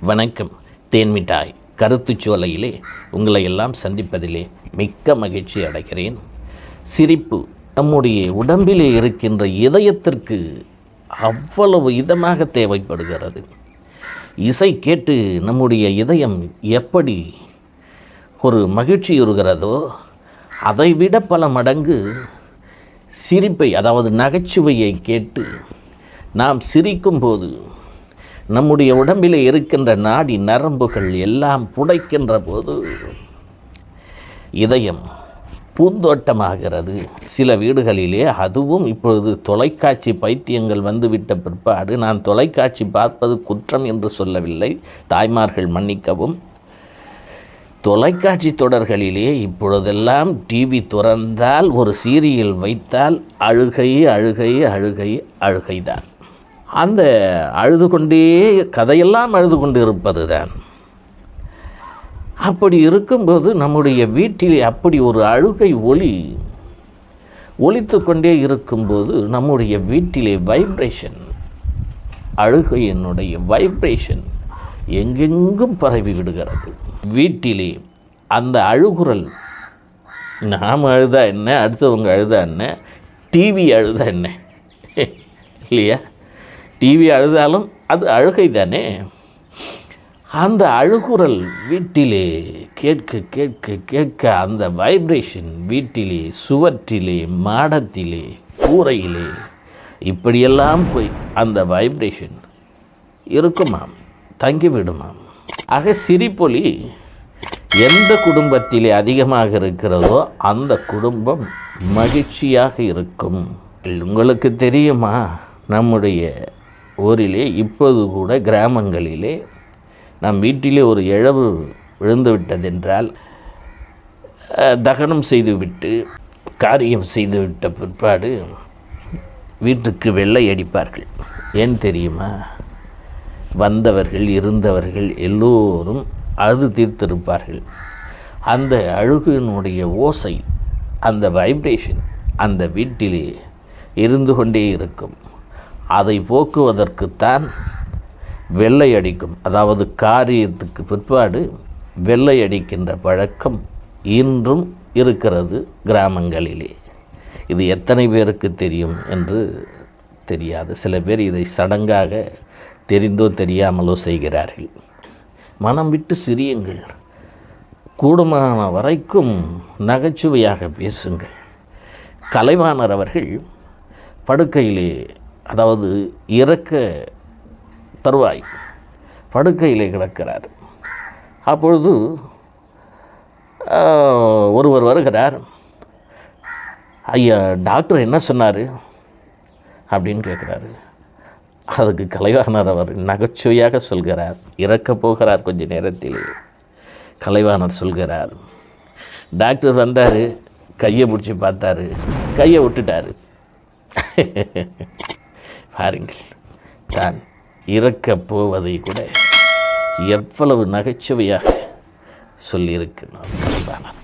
வணக்கம். தேன்மிட்டாய் கருத்துச்சோலையிலே உங்களை எல்லாம் சந்திப்பதிலே மிக்க மகிழ்ச்சி அடைகிறேன். சிரிப்பு நம்முடைய உடம்பிலே இருக்கின்ற இதயத்திற்கு அவ்வளவு இதமாக தேவைப்படுகிறது. இசை கேட்டு நம்முடைய இதயம் எப்படி ஒரு மகிழ்ச்சி மகிழ்ச்சியுறுகிறதோ அதைவிட பல மடங்கு சிரிப்பை அதாவது நகைச்சுவையை கேட்டு நாம் சிரிக்கும்போது நம்முடைய உடம்பில் இருக்கின்ற நாடி நரம்புகள் எல்லாம் புடைக்கின்ற போது இதயம் பூந்தோட்டமாகிறது. சில வீடுகளிலே அதுவும் இப்பொழுது தொலைக்காட்சி பைத்தியங்கள் வந்துவிட்ட பிற்பாடு நான் தொலைக்காட்சி பார்ப்பது குற்றம் என்று சொல்லவில்லை. தாய்மார்கள் மன்னிக்கவும். தொலைக்காட்சி தொடர்களிலே இப்பொழுதெல்லாம் டிவி துறந்தால் ஒரு சீரியல் வைத்தால் அழுகை அழுகை அழுகை அழுகைதான். அந்த அழுது கொண்டே கதையெல்லாம் அழுது கொண்டு இருப்பது தான் அப்படி இருக்கும்போது நம்முடைய வீட்டிலே அப்படி ஒரு அழுகை ஒளி ஒலித்து கொண்டே இருக்கும்போது நம்முடைய வீட்டிலே வைப்ரேஷன் அழுகையினுடைய வைப்ரேஷன் எங்கெங்கும் பரவி விடுகிறது. வீட்டிலே அந்த அழுகுரல் நாம் அழுதா என்ன? அடுத்தவங்க அழுதா என்ன? டிவி அழுதா என்ன? இல்லையா? டிவி அழுதாலும் அது அழுகை தானே? அந்த அழுகுரல் வீட்டிலே கேட்க கேட்க கேட்க அந்த வைப்ரேஷன் வீட்டிலே சுவற்றிலே மாடத்திலே கூரையிலே இப்படியெல்லாம் போய் அந்த வைப்ரேஷன் இருக்குமாம் தங்கிவிடுமாம். ஆக சிரிப்பொலி எந்த குடும்பத்திலே அதிகமாக இருக்கிறதோ அந்த குடும்பம் மகிழ்ச்சியாக இருக்கும். உங்களுக்கு தெரியுமா? நம்முடைய ஊரிலே இப்போது கூட கிராமங்களிலே நம் வீட்டிலே ஒரு இழவு விழுந்து விட்டதென்றால் தகனம் செய்துவிட்டு காரியம் செய்துவிட்ட பிற்பாடு வீட்டுக்கு வெள்ளை அடிப்பார்கள். ஏன் தெரியுமா? வந்தவர்கள் இருந்தவர்கள் எல்லோரும் அழுது தீர்த்திருப்பார்கள். அந்த அழுகினுடைய ஓசை அந்த வைப்ரேஷன் அந்த வீட்டிலே இருந்து கொண்டே இருக்கும். அதை போக்குவதற்குத்தான் வெள்ளை அடிக்கும். அதாவது காரியத்துக்கு பிற்பாடு வெள்ளை அடிக்கின்ற பழக்கம் இன்றும் இருக்கிறது கிராமங்களிலே. இது எத்தனை பேருக்கு தெரியும் என்று தெரியாது. சில பேர் இதை சடங்காக தெரிந்தோ தெரியாமலோ செய்கிறார்கள். மனம் விட்டு சிரியுங்கள் கூடுமான வரைக்கும் நகைச்சுவையாக பேசுங்கள். கலைவாணர் அவர்கள் படுக்கையிலே அதாவது இறக்க தருவாய் படுக்கையிலே கிடக்கிறார். அப்பொழுது ஒருவர் வருகிறார். ஐயா டாக்டர் என்ன சொன்னார்? அப்படின்னு கேட்குறாரு. அதுக்கு கலைவாணர் அவர் நகைச்சுவையாக சொல்கிறார். இறக்கப் போகிறார் கொஞ்ச நேரத்தில். கலைவாணர் சொல்கிறார் டாக்டர் வந்தார் கையை பிடிச்சி பார்த்தாரு கையை விட்டுட்டாரு. பாருங்கள் தான் இறக்கப் போவதை கூட எவ்வளவு நகைச்சுவையாக சொல்லியிருக்கிறார் கலைவாணர்